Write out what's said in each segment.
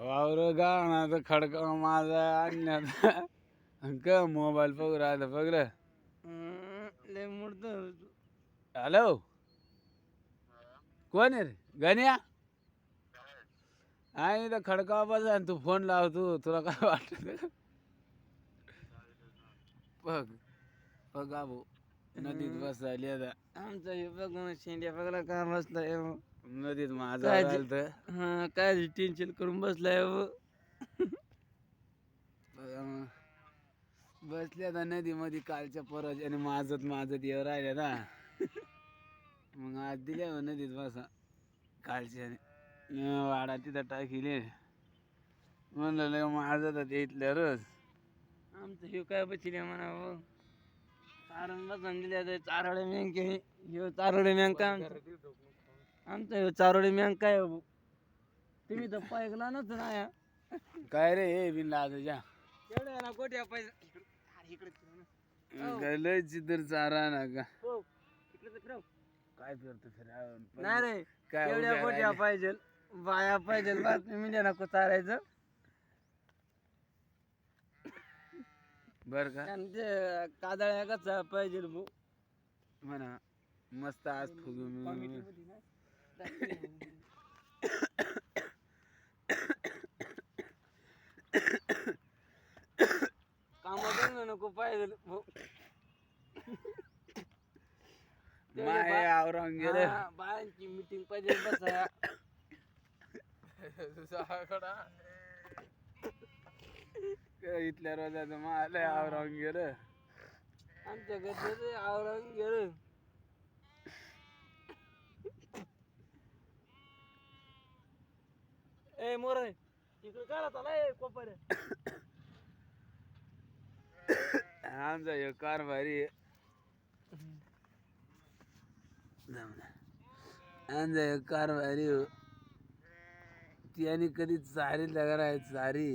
वावर तर खडका माझा आणण्यात. का मोबाईल बघू राहिलं बघलं लय मोडतो हॅलो? कोण आहे रे? गण्या? आहे तर खडका बस आणि तू फोन लावतो तुला काय वाटत? बघ बघ भाऊ नदीत बसायली आता आमचं हे बघ शेंड्या बघला का. नदीत माझा काय हा काय टेन्शन करून बसलाय हो. बसले आता नदीमध्ये कालच्या परत आणि माझत माझत येऊ राहिले ना. मग आज दिल्या हो नदीत बसा. कालच्या वाडा तिथं टाकीले. म्हणलं लय माझत ते इथल्या रोज. आमचं हे काय बसले म्हणा हो? चारण बसून दिल्या ते चारोडे मँक ह्यो चारोडे मँक आमचं ह्यो चारोडे मँक काय हो? तुम्ही तर पायकला नसतं ना या. काय रे हे बिन लाजाच्या एवढ्या ना पैसे. इकडे. लय चित्र चारा ना का? हो इकडे तर फिरव. काय करतो फिरावं नाही रे काय एवढ्या उभ्या राहिल्या. पाहिजे बाया पाहिजे बस मी नको चारायचं. बर का? आणि ते कादळ्या कसा पाहिजे भाऊ? म्हणा मस्त आज फुगू मी. कामात नको पाहिजे भाऊ. माय आवरांग गेलं हा, बायांची मीटिंग पाहिजे बसा. इथल्या रोजाचं मला आवरांग गेलं आमच्या घरचे आवरून गेलं ए मोर इकडे काय राहता ए कोपर आमचा हे आहे. जाऊ दे. आमचा हे कारभारी हो. त्याने कधी चारी लगा चारी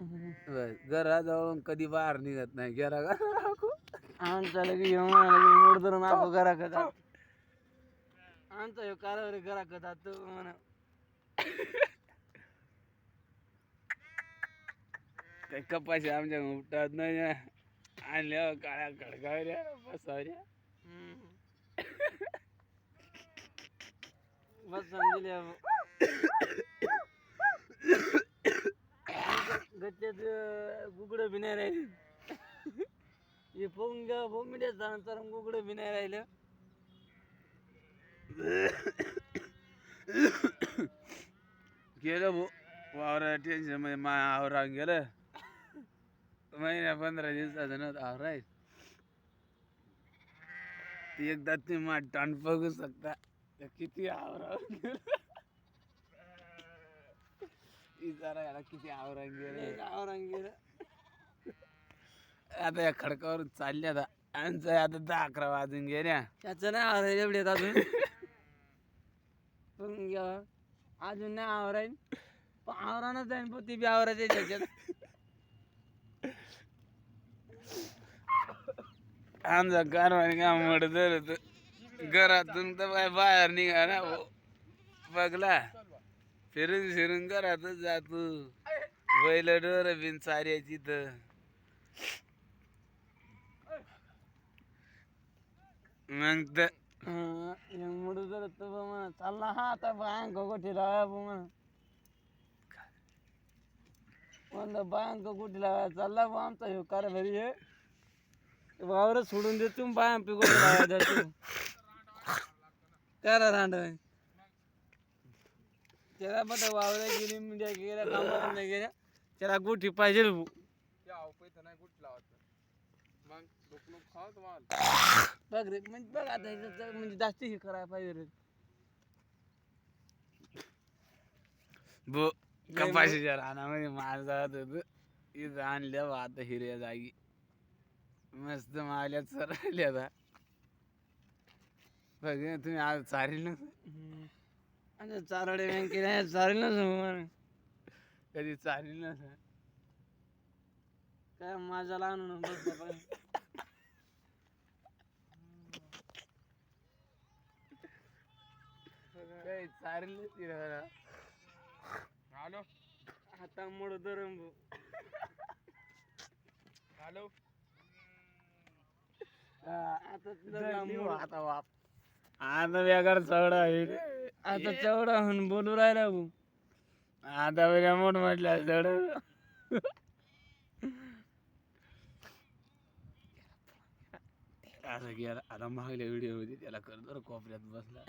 बस घराजवळून कधी बाहेर निघत नाही घरा आमचा लगे येऊन मोड धरून आपण घरा आमचा ह्यो कारभारी घरा कदा तो म्हणा काही कपाशी आमच्या उपटात नाही. आणल्या काळ्या खडकावऱ्या बसावऱ्या. बस समजले गच्च्यात गुगडं बी नाही राहिले. हे फोन मीडिया तर गुगडं बी नाही राहिलं. गेलं भो वावरा टेन्शनमध्ये मा आवरा गेलं. महिन्या पंधरा दिवसाचं नव्हतं. आवराय ती एकदा तुम्ही मा टाण बघू शकता. किती आवरा विचारा याला किती आवरा गेलं. आता या खडकावरून चालले आता. आमचं आता दहा अकरा वाजून गेल्या. त्याचं नाही आवरायला एवढे अजून. पण घ्या. अजून नाही आवरायन पण आवरानच जाईन पण ती बी आवरायचे त्याच्यात आमचा कारभारी काम म्हणत होत घरातून तर बाय बाहेर निघा ना हो. बघला. फिरून फिरून घरातच जातो. बैल डोर बिन चाऱ्याची तर मग तर म्हणत चालला हा आता बायांक कुठे लावा म्हणा. म्हणलं बायांक कुठे लावा चालला बा आमचा ह्यो कारभारी आहे वावर सोडून देतो बायां पे कुठे लावा जातो त्याला रांड त्याला पण वावर गेली मीडिया गेल्या कामावर नाही गेल्या. त्याला गोठी पाहिजे भाऊ बघ रे म्हणजे बघ आता म्हणजे जास्त हे करायला पाहिजे रे. बो कपाशीच्या रानामध्ये माल जात होत इथं आणल्या बा आता हिरव्या जागी. मस्त माल्यात सरल्या आता. बघ तुम्ही आज चारील ना? आता चारोडे बँकेला चालेल ना कधी चारील ना? काय माझा लहान बाबा. काही चारले तिला? हॅलो. हाता मोड भाऊ हॅलो. आता. आता बाप आता वेगार चढ आहे. रे. आता तेवढा होऊन बोलू राहिला भाऊ. आता वेगळ्या मोठ म्हटलं चढ असं गेला आता मागल्या व्हिडिओमध्ये त्याला करतो कोपऱ्यात बसला.